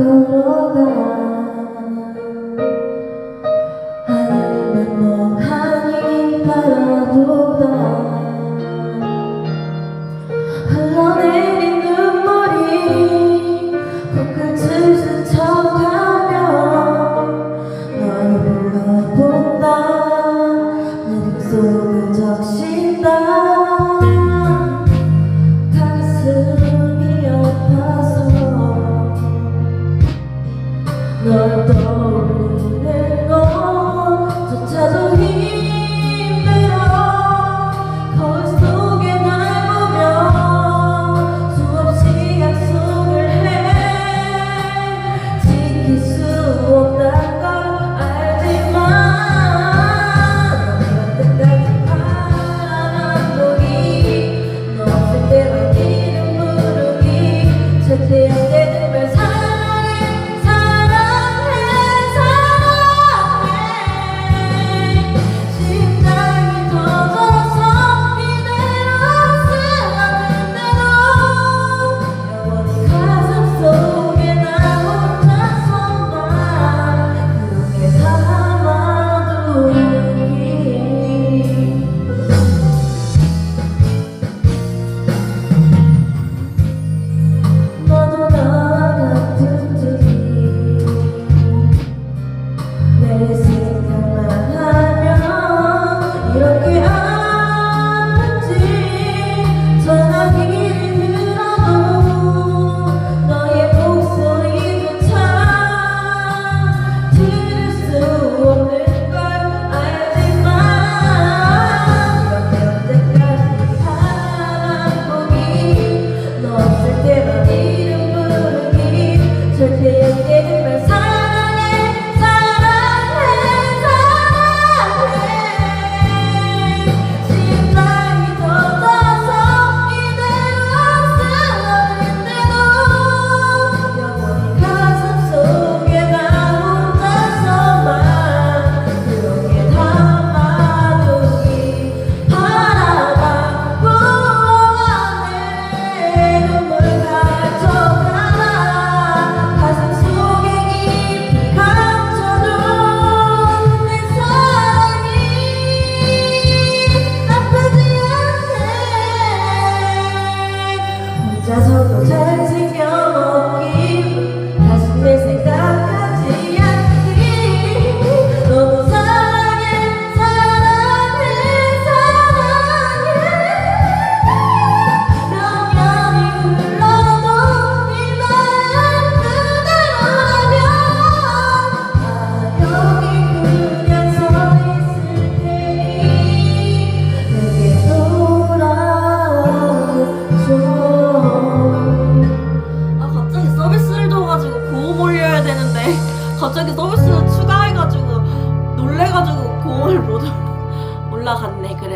Guru Gana rising 갑자기 서비스 추가해가지고 놀래가지고 공을 못 올라갔네 그래도.